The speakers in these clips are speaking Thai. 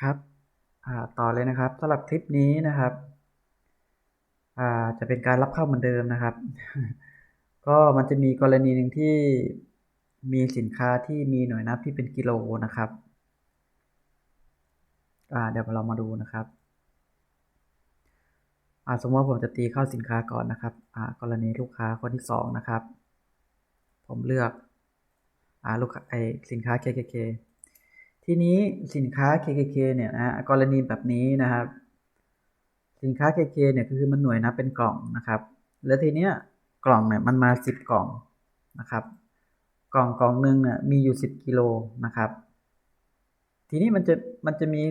ครับต่อเลยนะครับสำหรับคลิปนี้นะครับจะเป็นการรับเข้าเหมือนเดิมนะครับ ก็มันจะมีกรณีหนึ่งที่มีสินค้าที่มีหน่วยนับที่เป็นกิโลนะครับเดี๋ยวเรามาดูนะครับสมมติว่าผมจะตีเข้าสินค้าก่อนนะครับกรณีลูกค้าคนที่สองนะครับ ผมเลือกลูกไอสินค้า KKK ทีนี้สินค้า KKK เนี่ยนะกรณีแบบนี้นะครับ สินค้า KK เนี่ยคือมันหน่วยนับเป็นกล่องนะครับ แล้วทีเนี้ยกล่องเนี่ยมันมา 10 กล่องนะครับ กล่องกล่องหนึ่งเนี่ยมีอยู่ 10กิโลนะครับ ทีนี้มันจะมันจะมี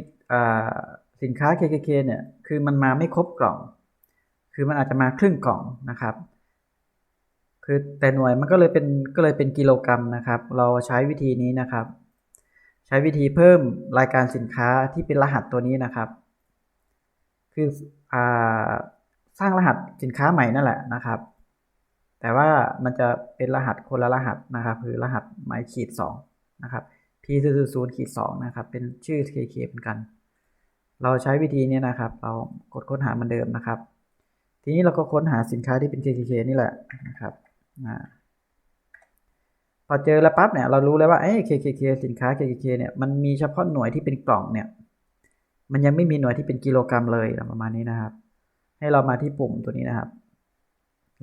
สินค้า KKK เนี่ยคือมันมาไม่ครบกล่อง คือมันอาจจะมาครึ่งกล่องนะครับ คือแต่หน่วยมันก็เลยเป็นก็เลยเป็นกิโลกรัมนะครับ เราใช้วิธีนี้นะครับ ใช้วิธีเพิ่มรายการสินค้าที่เป็นรหัสตัวนี้นะครับ คืออสร้างรหัสสินค้าใหม่นั่นแหละนะครับ แต่ว่ามันจะเป็นรหัสคนละรหัสนะครับ คือรหัสหมายขีดสองนะครับ p 0 0ขีดสองนะครับ เป็นชื่อ KK เหมือนกัน เราใช้วิธีนี้นะครับ เรากดค้นหาเหมือนเดิมนะครับ ทีนี้เราก็ค้นหาสินค้าที่เป็น KK นี่แหละนะครับ พอเจอแล้วปั๊บเนี่ยเรารู้แล้วว่าเอ้ KKK สินค้า KKK เนี่ยมันมีเฉพาะหน่วยที่เป็นกล่องเนี่ย มันยังไม่มีหน่วยที่เป็นกิโลกรัมเลยประมาณนี้นะครับ ให้เรามาที่ปุ่มตัวนี้นะครับ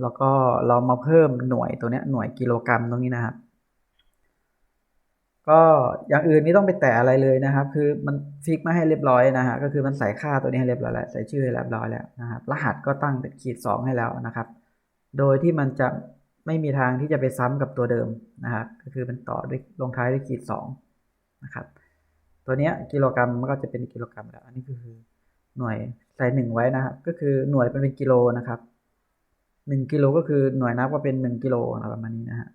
แล้วก็เรามาเพิ่มหน่วยตัวนี้หน่วยกิโลกรัมตรงนี้นะครับ ก็อย่างอื่นไม่ต้องไปแตะอะไรเลยนะครับ คือมันฟิกมาให้เรียบร้อยนะฮะก็คือมันใส่ค่าตัวนี้ให้เรียบร้อยแล้วใส่ชื่อให้เรียบร้อยแล้วนะครับ รหัสก็ตั้งเป็นขีด2ให้แล้วนะครับ โดยที่มันจะ ไม่มีทางที่จะไปซ้ำกับตัวเดิมนะครับก็คือมันต่อด้วยลงท้ายด้วยขีดสองนะครับตัวนี้กิโลกรัมมันก็จะเป็นกิโลกรัมแล้วอันนี้คือหน่วยใส่หนึ่งไว้นะครับ ก็คือหน่วยเป็นเป็นกิโลนะครับหนึ่งกิโลก็คือหน่วยนับว่าเป็นหนึ่งกิโลอะไรประมาณนี้นะฮะ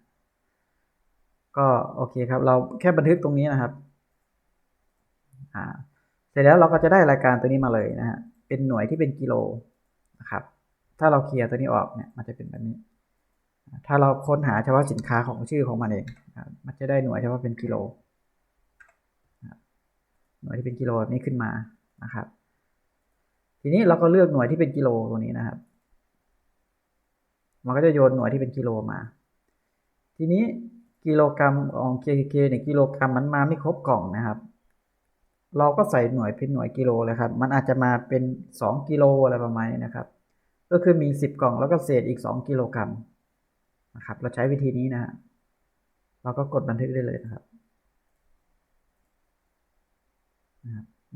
ก็โอเคครับ เราแค่บันทึกตรงนี้นะครับอ่าเสร็จแล้วเราก็จะได้รายการตัวนี้มาเลยนะฮะเป็นหน่วยที่เป็นกิโลนะครับ ถ้าเราเคลียร์ตัวนี้ออกเนี่ยมันจะเป็นแบบนี้ ถ้าเราค้นหาเฉพาะสินค้าของชื่อของมันเอง มันจะได้หน่วยเฉพาะเป็นกิโล หน่วยที่เป็นกิโลนี้ขึ้นมานะครับ ทีนี้เราก็เลือกหน่วยที่เป็นกิโลตรงนี้นะครับ มันก็จะโยนหน่วยที่เป็นกิโลมา ทีนี้กิโลกรัมของ KKK เนี่ยกิโลกรัมมันมาไม่ครบกล่องนะครับ เราก็ใส่หน่วยเป็นหน่วยกิโลเลยครับ มันอาจจะมาเป็น 2 กิโลอะไรประมาณนี้นะครับ ก็คือมี 10 กล่องแล้วก็เศษอีก 2 กิโลกรัม นะครับ เราใช้วิธีนี้นะ เราก็กดบันทึกได้เลยนะครับ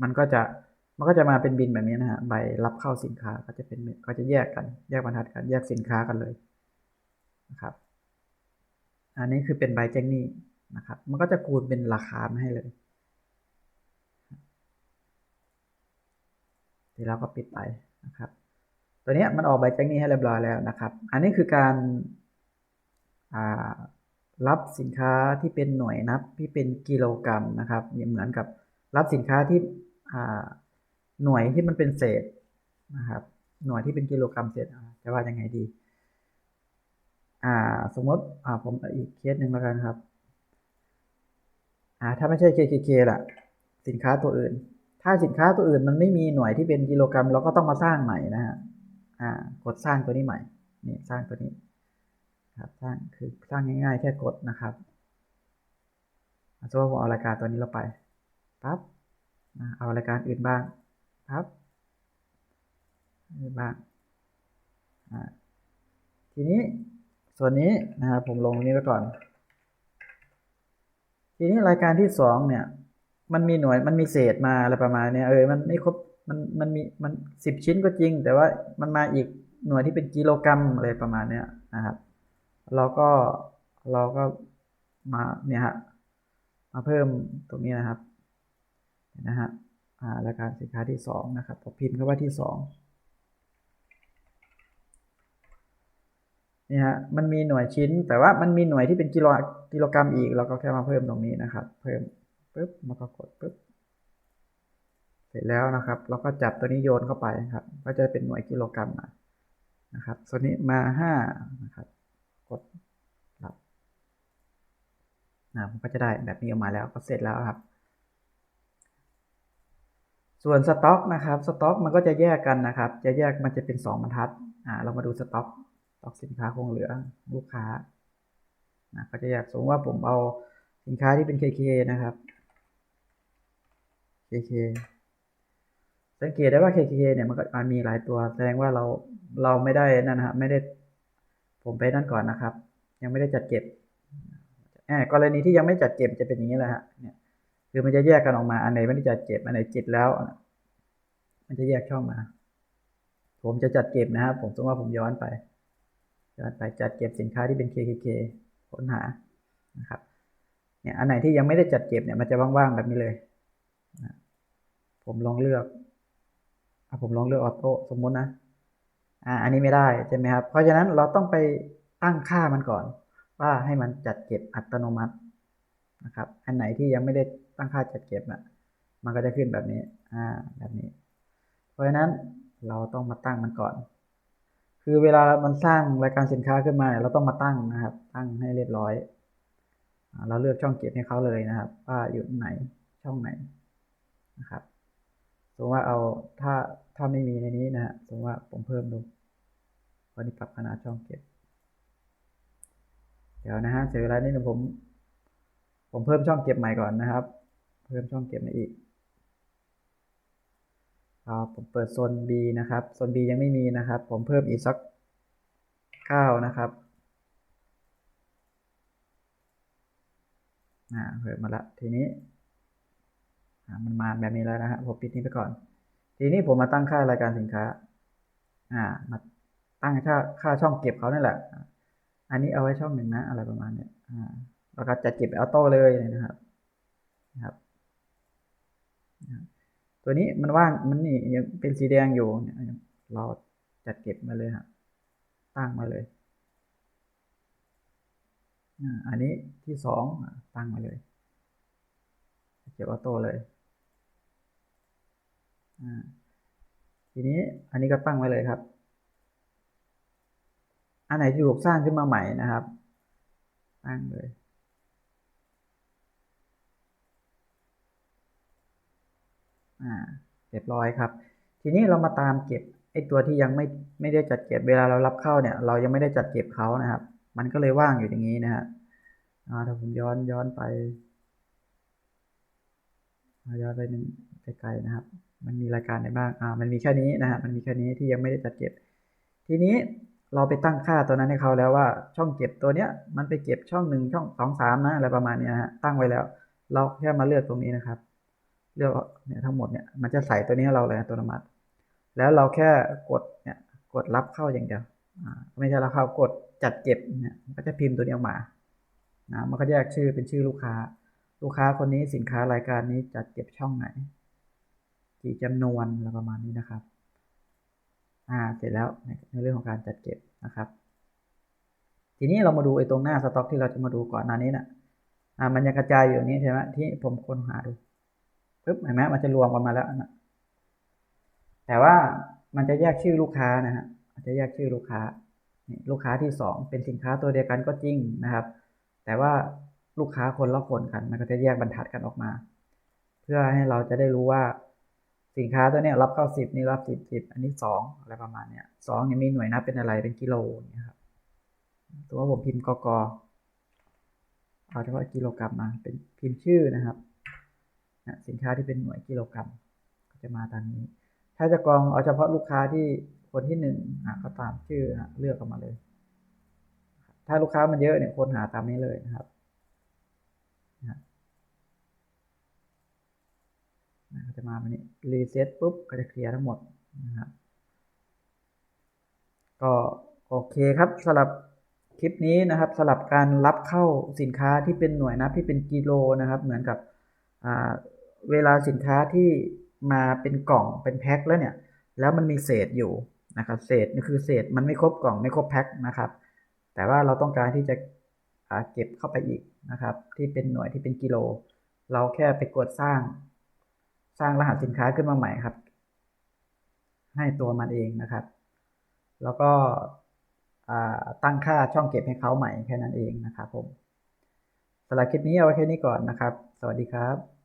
มันก็จะมันก็จะมาเป็นบินแบบนี้นะฮะใบรับเข้าสินค้าก็จะเป็นก็จะแยกกัน แยกบรรทัดกันแยกสินค้ากันเลยนะครับ อันนี้คือเป็นใบแจ้งหนี้นะครับ มันก็จะคูณเป็นราคามาให้เลยทีแล้วก็ปิดไปนะครับ ตัวนี้มันออกใบแจ้งหนี้ให้เรียบร้อยแล้วนะครับ อันนี้คือการ รับสินค้าที่เป็นหน่วยนับที่เป็นกิโลกรัมนะครับเหมือนกับรับสินค้าที่หน่วยที่มันเป็นเศษนะครับหน่วยที่เป็นกิโลกรัมเศษจะว่ายังไงดีสมมติผมอีกเคสหนึ่งแล้วกันครับถ้าไม่ใช่ KKK ล่ะ สินค้าตัวอื่น ถ้าสินค้าตัวอื่นมันไม่มีหน่วยที่เป็นกิโลกรัม เราก็ต้องมาสร้างใหม่นะฮะกดสร้างตัวนี้ใหม่นี่สร้างตัวนี้ ครับสร้างคือสร้างง่ายๆแค่กดนะครับสมมติผมเอารายการตัวนี้เราไปปั๊บเอารายการอื่นบ้างปั๊บอื่นบ้างทีนี้ส่วนนี้นะครับผมลงนี้ไว้ก่อน ทีนี้รายการที่สองเนี่ย มันมีหน่วยมันมีเศษมาอะไรประมาณเนี้เออมันไม่ครบมันมันมีมันสิบชิ้นก็จริง แต่ว่ามันมาอีกหน่วยที่เป็นกิโลกรัมอะไรประมาณเนี้ยนะครับ เราก็เราก็มาเนี่ยฮะมาเพิ่มตรงนี้นะครับนะฮะรายการสินค้าที่ 2 นะครับพอพิมพ์เข้าที่ 2 นี่ฮะมันมีหน่วยชิ้นแต่ว่ามันมีหน่วยที่เป็นกิโลกิโลกรัมอีก เราก็แค่มาเพิ่มตรงนี้นะครับ เพิ่มปุ๊บมันก็กดปุ๊บเสร็จแล้วนะครับ เราก็จับตัวนี้โยนเข้าไปครับ ก็จะเป็นหน่วยกิโลกรัมนะครับส่วนนี้มา5นะครับ ดรับนะมันก็จะได้แบบนี้ออกมาแล้วก็เสร็จแล้วครับ ส่วนสต็อกนะครับสต็อกมันก็จะแยกกันนะครับ จะแยกมันจะเป็นสองบรรทัดอ่าเรามาดูสต็อกสต็อกสินค้าคงเหลือลูกค้านะก็จะแยกสมมติว่าผมเอาสินค้าที่เป็น KK นะครับ KK สังเกตได้ว่า KK เนี่ยมันก็มีหลายตัวแสดงว่าเราเราไม่ได้นั่นนะฮะไม่ได้ ผมไปนั่นก่อนนะครับ ยังไม่ได้จัดเก็บแอบกรณีที่ยังไม่จัดเก็บจะเป็นอย่างนี้แหละฮะเนี่ยคือมันจะแยกกันออกมาอันไหนไม่ได้จัดเก็บอันไหนจิตแล้ว มันจะแยกช่องมา ผมจะจัดเก็บนะครับผมสมมติว่าผมย้อนไปย้อนไปจัดเก็บสินค้าที่เป็น KKK ค้นหานะครับเนี่ยอันไหนที่ยังไม่ได้จัดเก็บเนี่ยมันจะว่างๆแบบนี้เลยผมลองเลือกอผมลองเลือกออโต้สมมุตินะ อ่าอันนี้ไม่ได้ใช่ไหมครับ เพราะฉะนั้นเราต้องไปตั้งค่ามันก่อน ว่าให้มันจัดเก็บอัตโนมัตินะครับ อันไหนที่ยังไม่ได้ตั้งค่าจัดเก็บอะ มันก็จะขึ้นแบบนี้อ่าแบบนี้ เพราะฉะนั้นเราต้องมาตั้งมันก่อน คือเวลามันสร้างรายการสินค้าขึ้นมาเนี่ยเราต้องมาตั้งนะครับ ตั้งให้เรียบร้อย เราเลือกช่องเก็บให้เขาเลยนะครับ ว่าอยู่ไหนช่องไหนนะครับ สมมติว่าเอาถ้าถ้าไม่มีในนี้นะฮะสมมติว่าผมเพิ่มดูวันนี้ปรับขนาดช่องเก็บ เดี๋ยวนะฮะเสียเวลานิดนึงผม ผมเพิ่มช่องเก็บใหม่ก่อนนะครับ เพิ่มช่องเก็บมาอีกผมเปิดโซน B นะครับ โซน B ยังไม่มีนะครับ ผมเพิ่มอีกสัก9นะครับอ่าเพิ่มมาละทีนี้ มันมาแบบนี้แล้วนะฮะผมปิดนี้ไปก่อน ทีนี้ผมมาตั้งค่ารายการสินค้า อ่า มาตั้งค่าค่าช่องเก็บเขานั่แหละ อันนี้เอาไว้ช่องหนึ่งนะ อะไรประมาณเนี้ยอ่าแล้วก็จะเก็บออโต้เลยนะครับนะครับ ตัวนี้มันว่างมันนี่ยังเป็นสีแดงอยู่เนี่ยเราจัดเก็บมาเลยครับตั้งมาเลยอันนี้ที่สองตั้งมาเลย เก็บออโต้เลยทีนี้อันนี้ก็ตั้งไว้เลยครับ อันไหนที่ถูกสร้างขึ้นมาใหม่นะครับตั้งเลยอ่าเรียบร้อยครับ ทีนี้เรามาตามเก็บไอตัวที่ยังไม่ไม่ได้จัดเก็บเวลาเรารับเข้าเนี่ย เรายังไม่ได้จัดเก็บเขานะครับ มันก็เลยว่างอยู่อย่างนี้นะฮะถ้าผมย้อนย้อนไป ย้อนไปหนึ่งไกลๆนะครับ มันมีรายการไหนบ้างอ่ามันมีแค่นี้นะฮะมันมีแค่นี้ที่ยังไม่ได้จัดเก็บ ทีนี้เราไปตั้งค่าตัวนั้นให้เขาแล้วว่าช่องเก็บตัวเนี้ยมันไปเก็บช่องหนึ่งช่องสองสามนะอะไรประมาณนี้ฮะตั้งไว้แล้ว เราแค่มาเลือกตรงนี้นะครับ เลือกเนี่ยทั้งหมดเนี่ยมันจะใส่ตัวนี้ให้เราเลยอัตโนมัติ แล้วเราแค่กดเนี่ยกดรับเข้าอย่างเดียวอ่าไม่ใช่เรับเข้ากดจัดเก็บเนี่ยมันก็จะพิมพ์ตัวนี้ออกมานะมันก็แยกชื่อเป็นชื่อลูกค้า ลูกค้าคนนี้สินค้ารายการนี้จัดเก็บช่องไหน กี่จำนวนอะไรประมาณนี้นะครับ อ่า เสร็จแล้วในเรื่องของการจัดเก็บนะครับ ทีนี้เรามาดูไอ้ตรงหน้าสต็อกที่เราจะมาดูก่อนหน้านี้นะ่ะ อ่า มันยังกระจายอยู่นี้ใช่ไหมที่ผมค้นหาดูปึ๊บเห็นไหมมันจะรวมกันมาแล้วนะแต่ว่ามันจะแยกชื่อลูกค้านะฮะมันจะแยกชื่อลูกค้า ลูกค้าที่สองเป็นสินค้าตัวเดียวกันก็จริงนะครับ แต่ว่า ลูกค้าคนละคนกัน มันก็จะแยกบรรทัดกันออกมา เพื่อให้เราจะได้รู้ว่าสินค้าตัวนี้รับเข้าสิบนี่รับสิบสิบอันนี้สองอะไรประมาณเนี้ยสองยังมีหน่วยนับเป็นอะไรเป็นกิโลเนี่ยครับตัวผมพิมพ์กกเอาเฉพาะกิโลกรัมมาเป็นพิมพ์ชื่อนะครับสินค้าที่เป็นหน่วยกิโลกรัม ก็จะมาตามนี้ ถ้าจะกรองเอาเฉพาะลูกค้าที่คนที่หนึ่งก็ตามชื่อเลือกออกมาเลย ถ้าลูกค้ามันเยอะเนี่ยคนหาตามนี้เลยนะครับนะ จะมาแบบนี้รีเซ็ตปุ๊บก็จะเคลียร์ทั้งหมดนะครับก็โอเคครับสำหรับคลิปนี้นะครับสำหรับการรับเข้าสินค้าที่เป็นหน่วยนับที่เป็นกิโลนะครับ เหมือนกับเวลาสินค้าที่มาเป็นกล่องเป็นแพ็คแล้วเนี่ย แล้วมันมีเศษอยู่นะครับ เศษนี่คือเศษมันไม่ครบกล่องไม่ครบแพ็คนะครับ แต่ว่าเราต้องการที่จะเก็บเข้าไปอีกนะครับ ที่เป็นหน่วยที่เป็นกิโล เราแค่ไปกดสร้าง ร้างรหัสสินค้าขึ้นมาใหม่ครับ ให้ตัวมันเองนะครับ แล้วก็ตั้งค่าช่องเก็บให้เขาใหม่แค่นั้นเองนะครับผมสำหรับคลิปนี้เอาไว้แค่นี้ก่อนนะครับ สวัสดีครับ